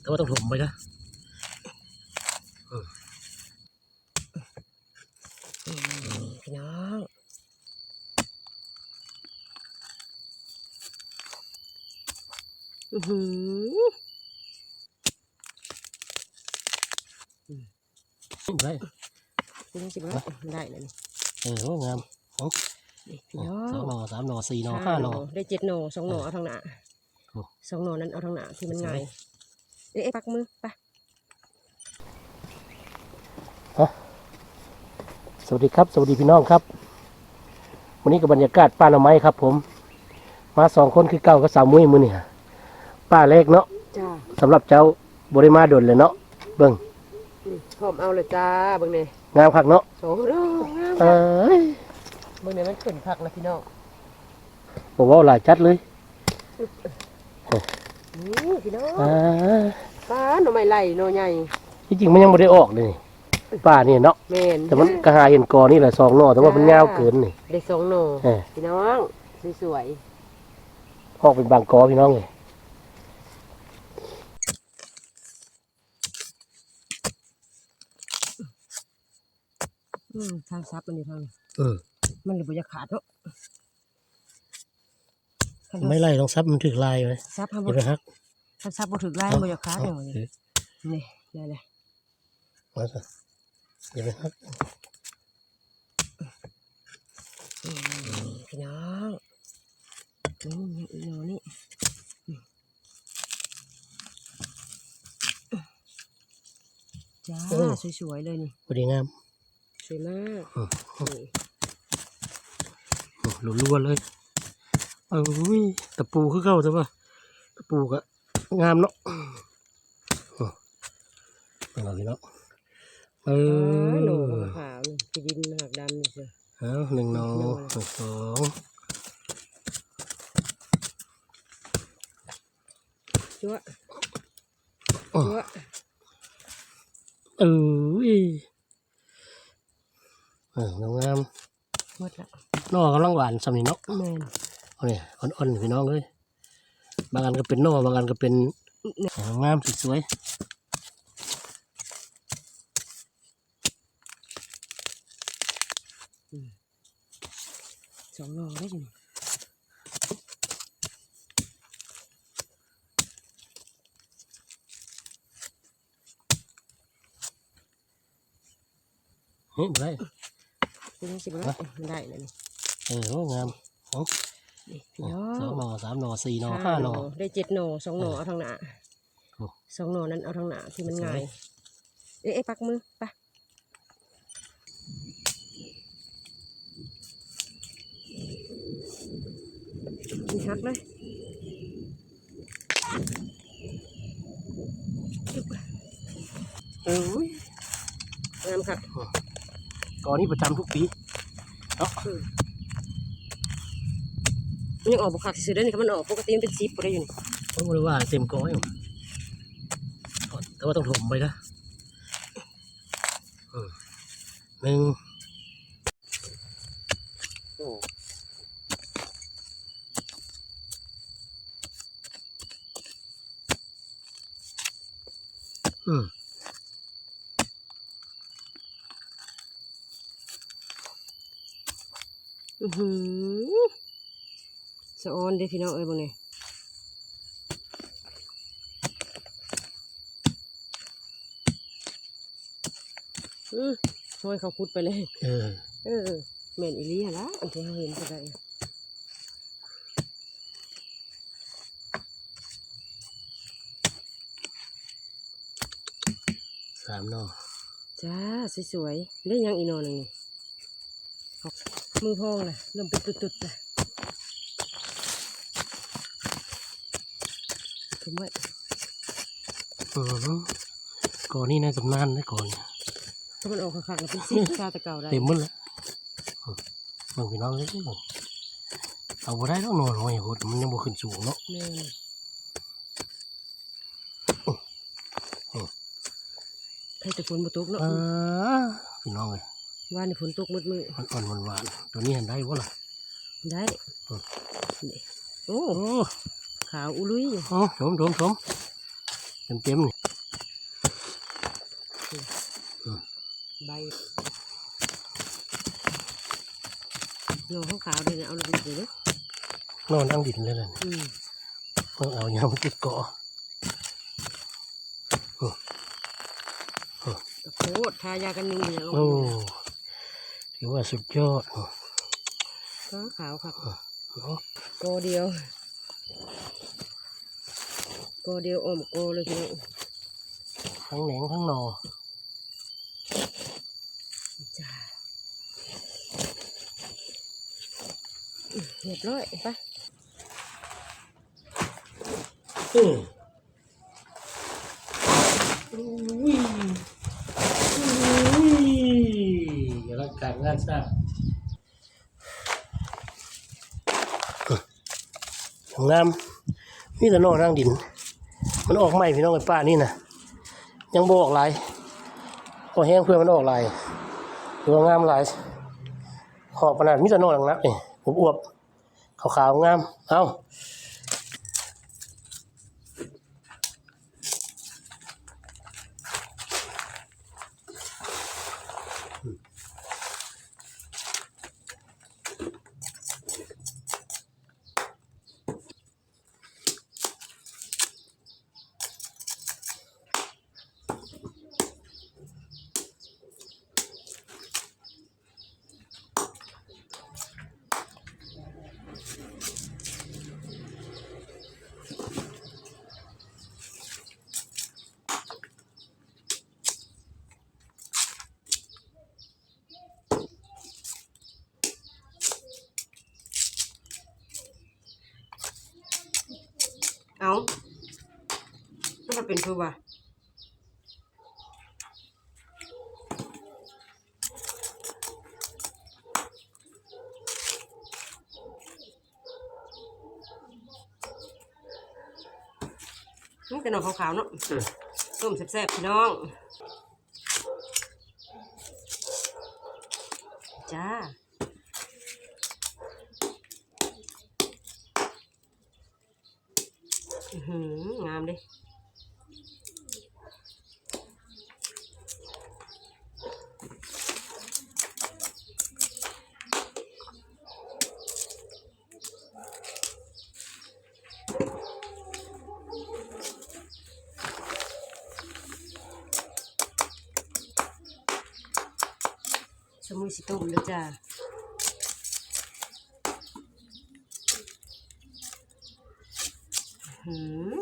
แต่ว่าต้องถมไปนะพี่น้องอือหือได้พี่น้องสิบว่าได้เลยนี่เออโอ้งามนี่พี่น้อสองงหน่อสามหน่อสี่หน่อห้าหน่อได้เจ็ดหน่อสองหน่อเอาทางหน้าโอ้สองหน่อนั้นเอาทางหน้าที่มันสวยง่าย เอ๊ะปักมือไปสวัสดีครับ สวัสดีพี่น้องครับ วันนี้กับบรรยากาศป้าหน่อไม้ครับ ผม มาสองคนคือเก่ากับสาวมุ้ยมือเนี่ยป้าเล็กเนาะจ้าสำหรับเจ้าบริมาดนเลยเนาะเบิ่งพร้อมเอาเลยจ้าเบิ่งเนี่ยงามคักเนาะสองดอกงามเอ้ยเบิ่งเนี่ยมันขึ้นผักนะพี่น้องบอกว่าหลายจัดเลย นี่พี่น้องอ่าป้าหน่อไม้ไหลหน่อใหญ่ที่จริงมันยังไม่ได้ออกเลยนี่ป้านี่เนาะแม่นแต่มันกระหาเห็นกอนี่แหละสองหน่อแต่ว่ามันยาวเกินนี่ได้สองหน่อเออ พี่น้องสวยออกเป็นบางกอพี่น้องเลยๆอืมทางซับมันอยู่ทางอืมมันเลยบ่จะขาดเนาะคัน ไม่ไล่ต้องซับมันถึกลายไว้ซับทำเห็บ่นไหมครับคันซับบ่ถึกไล่บ่จะขาดเอาเนาะเอานี่ได้เลยเอาสิเห็นไหมครับอืมพี่น้องนี่นี่อีหนูนี่อืมจ้าสวยๆเลยนี่พอดีงามสวยมากอืมนี่หลุดล้วนเลย เอ้ยตะปูคือเก่าใช่ปะตะปูก็งามเนาะอืมเป็นอะไรเนาะเออ๋อหนูอขาวนี่พี่ดินหักดำนี่เชียวเอาหนึ่งหนอหนึ่งสองจั๊วอ๋อจั๊วเอ้ยเอองามหมดละๆนอกกำลังหวานสำนีเนาะแม่น เอาเนี่ยอ่อนๆพี่น้องเลยบางอันก็เป็นนอบางอันก็เป็นงามสวยสองหน่อได้อยู่นี่ๆเฮ้ยได้พี่น้องสิบว่าได้เลยนี่เออโอ้งาม นี่พี่น้อสองงหน่อสามหน่อสี่หน่อห้าหน่อได้เจ็ดหน่อสองหน่อเอาทางหน้าโอ้สองหน่อนั้นเอาทางหน้าที่มันสวยง่ายเอ๊ะเอ๊ะปักมือไปมีฮักเลยเอ้ยงามค่ะกอนี้ประจำทุกปีเนาะ มันยังออกบุคักซื้อได้นี่ครับมันออกปกติมันเป็นซีบบ่ได้อยู่นี่ผมบอกเลยว่าเต็มกออยู่แต่ว่าต้องถมไปนะอืมหนึ่งอืมอือหือ สะออนเด้อพี่น้องเอ้ยบ่เนี่ยอือช่วยเขาคุดไปเลย เออ เออแม่นอีหลีหั่นละอันที่เราเห็นก็ได้สามหน่อจ้าสวยๆได้ยังอีกหนอหนึ่งนี่ออกมือพองเลยเริ่มเป็นตุดๆเล ถึงไว้อืมกอนี้ในตำนานนะกอนถ้ามันออกคักๆแล้วเป็นสีชาแตะเก่าได้เต็มหมดแล้วอืมบางพี่น้องเลยเอาบ่ได้ต้องนอนหอยหดมันยังบ่ขึ้นสูงเนาะแม่นให้แต่ฝนมาตกเนาะอ่าพี่น้องเลยว่านี่ฝนตกมืดมืออ่อนๆหวานๆตัวนี้เห็นได้บ่ล่ะได้อืมนี่โอ้โอ้ ขาวอุลุยอยู่โหชมชมชมต็มเต็มๆนี่ใบโนขาวๆเลยนะเอาลงไปเลยเด้อนอนนั่งดินเลยนะอืมต้องเอายามติดเกาะตะโคตรทายากันยุงเนี่ยลงโอ้ถือว่าสุดยอดก็ขาวครับเนาะโกเดียว โกเดียวอมโกเลยพี่น้องทั้งแหนงทั้งหนอจ้าเรียบร้อยไปอืมอุ้ยอุ้ยอย่าละการงานสร้าง สองงามมีแต่นอกนั่งดิน มันออกใหม่พี่น้องไอ้ป้านี่นะยังบออกหลายพอแห้งเพื่อมันออกลายหรือว่างามหลายหอบขนาดมิตรนอนหลังนักนี่ผมอวบขาวๆงาม เอ้า เอาแล้วมันเป็นคือว่านี่แต่หนอนขาวๆเนาะต้มแซ่บๆพี่น้อง จ้า อือหือ งามดิสมุยสิต้มแล้วจ้า หืม